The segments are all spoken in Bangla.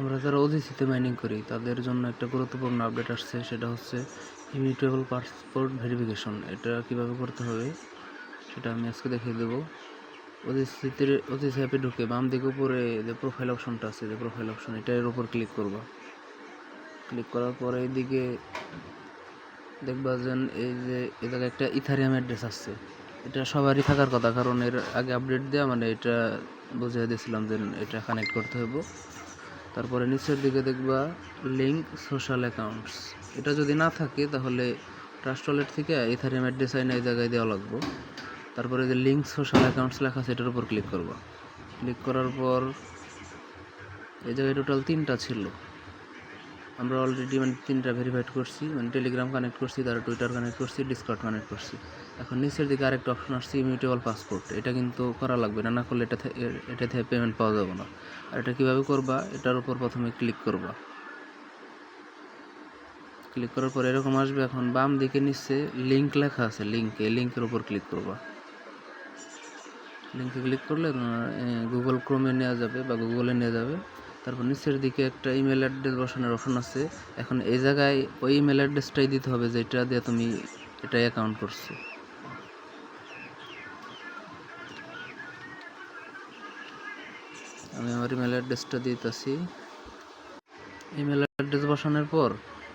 আমরা যারা ওজিসিতে মাইনিং করি, তাদের জন্য একটা গুরুত্বপূর্ণ আপডেট আসছে, সেটা হচ্ছে ইমিউটেবল পাসপোর্ট ভেরিফিকেশন এটা কীভাবে করতে হবে, সেটা আমি আজকে দেখিয়ে দেবো। ওজিসিতে ওজিসি অ্যাপে ঢুকে বাম দিকে উপরে যে প্রোফাইল অপশনটা আছে, যে প্রোফাইল অপশন এটার উপর ক্লিক করবা। ক্লিক করার পরে এইদিকে দেখবা যেন এই যে এ জায়গায় একটা ইথারিয়াম অ্যাড্রেস আসছে। এটা সবারই থাকার কথা, কারণ এর আগে আপডেট দেওয়া মানে এটা বুঝিয়ে দিয়েছিলাম যে এটা কানেক্ট করতে হবে তারপরে নিচের দিকে দেখবা লিঙ্ক সোশ্যাল অ্যাকাউন্টস এটা যদি না থাকে, তাহলে ট্রাস্টলেট থেকে ইথারিয়াম অ্যাড্রেস আইন এই জায়গায় দেওয়া লাগবো। তারপরে যে লিঙ্ক সোশ্যাল অ্যাকাউন্টস লেখা আছে, এটার উপর ক্লিক করবা। ক্লিক করার পর এই জায়গায় টোটাল তিনটা ছিল। আমরা অলরেডি মানে তিনটা ভেরিফাইড করছি মানে টেলিগ্রাম কানেক্ট করছি তারা টুইটার কানেক্ট করছি ডিসকার্ড কানেক্ট করছি। এখন নিচের দিকে আরেকটা অপশন আসছে ইমিউটেবল পাসপোর্ট এটা কিন্তু করা লাগবে না না করলে এটা এটা থেকে পেমেন্ট পাওয়া যাবে না। আর এটা কীভাবে করবা? এটার উপর প্রথমে ক্লিক করবা। ক্লিক করার পর এরকম আসবে, এখন বাম দিকে নিচে লিঙ্ক লেখা আছে লিঙ্ক এই লিঙ্কের উপর ক্লিক করবা। লিঙ্কে ক্লিক করলে গুগল ক্রোমে নেওয়া যাবে বা গুগলে নিয়ে যাবে। তারপর নিচের দিকে একটা ইমেল অ্যাড্রেস বসানোর অপশন আছে। এখন এই জায়গায় ওই ইমেল অ্যাড্রেসটাই দিতে হবে যেটা দিয়ে তুমি এটাই অ্যাকাউন্ট করছ। আমি আমার ইমেল অ্যাড্রেসটা দিতেছি। ইমেল অ্যাড্রেস বসানোর পর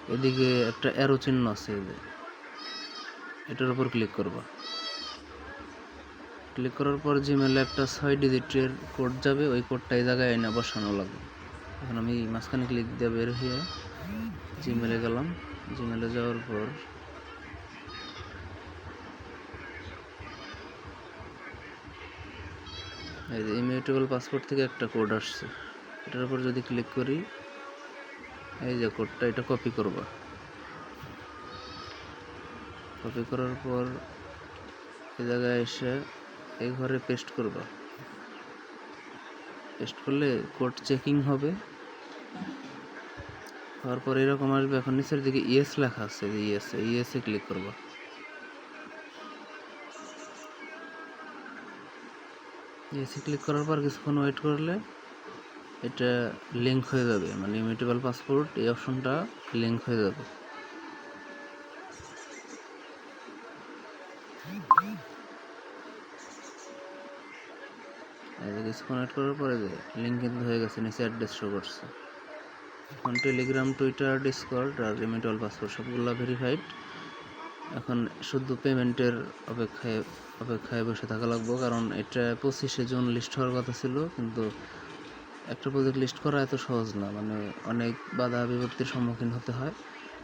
এদিকে একটা অ্যারো চিহ্ন আছে। এটার উপর ক্লিক করবা। ক্লিক করার পর জিমেলে একটা ছয় ডিজিটের কোড যাবে, ওই কোডটা এই জায়গায় এনে বসানো লাগবে। এখন আমি মাঝখানে ক্লিক দিয়ে বের হয়ে জিমেলে গেলাম। জিমেলে যাওয়ার পর ইমিউটেবল পাসপোর্ট থেকে একটা কোড আসছে। এটার উপর যদি ক্লিক করি, এই যে কোডটা এটা কপি করবা। কপি করার পর এই জায়গায় এসে এই ঘরে পেস্ট করবা। পেস্ট করলে কোড চেকিং হবে। হওয়ার পর এরকম আসবে, এখন নিচের দিকে ইয়েস লেখা আছে যে ইয়েস ইয়েসে ক্লিক করবা। ইয়েসে ক্লিক করার পর কিছুক্ষণ ওয়েট করলে এটা লিঙ্ক হয়ে যাবে মানে ইমিউটেবল পাসপোর্ট এই অপশনটা লিঙ্ক হয়ে যাবে। কিছুক্ষণ ওয়েট করার পরে যে লিঙ্ক কিন্তু হয়ে গেছে, নিচে অ্যাড্রেস শো করছে। এখন টেলিগ্রাম টুইটার ডিসকর্ড আর ইমিউটেবল পাসপোর্ট সবগুলো ভেরিফাইড এখন শুধু পেমেন্টের অপেক্ষায় অপেক্ষায় বসে থাকা লাগবে, কারণ এটা পঁচিশে জুন লিস্ট হওয়ার কথা ছিল, কিন্তু একটা প্রজেক্ট লিস্ট করা এত সহজ না মানে অনেক বাধা বিপত্তির সম্মুখীন হতে হয়।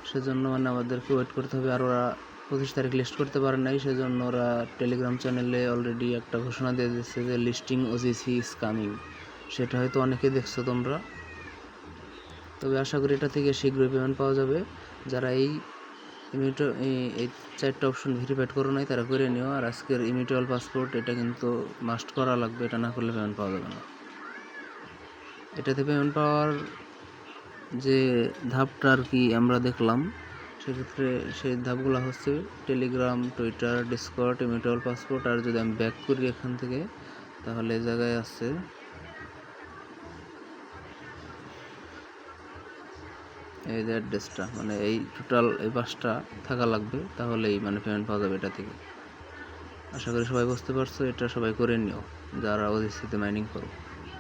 সেজন্য মানে আমাদেরকে ওয়েট করতে হবে, আর ওরা পঁচিশ তারিখ লিস্ট করতে পারে নাই, সেজন্য ওরা টেলিগ্রাম চ্যানেলে অলরেডি একটা ঘোষণা দিয়ে দিচ্ছে যে লিস্টিং ওজিসি ইজ কামিং সেটা হয়তো অনেকে দেখছ তোমরা। তবে আশা করি এটা থেকে শীঘ্রই পেমেন্ট পাওয়া যাবে। যারা এই ইমিউটো এই চারটা অপশন ভেরিফাইড করো নাই, তারা করে নিও। আর আজকের ইমিউটেবল পাসপোর্ট এটা কিন্তু মাস্ট করা লাগবে, এটা না করলে পেমেন্ট পাওয়া যাবে না। এটাতে পেমেন্ট পাওয়ার যে ধাপটা আর কি আমরা দেখলাম সেক্ষেত্রে সেই ধাপগুলো হচ্ছে Telegram, Twitter Discord immutable passport আর যদি আমি ব্যাক করি এখান থেকে, তাহলে এই জায়গায় আছে। এই যে অ্যাড্রেসটা মানে এই টোটাল এই পাঁচটা থাকা লাগবে, তাহলেই মানে পেমেন্ট পাওয়া যাবে এটা থেকে। আশা করি সবাই বুঝতে পারছ, এটা সবাই করে নিও, যারা ওদিসিতে মাইনিং করো।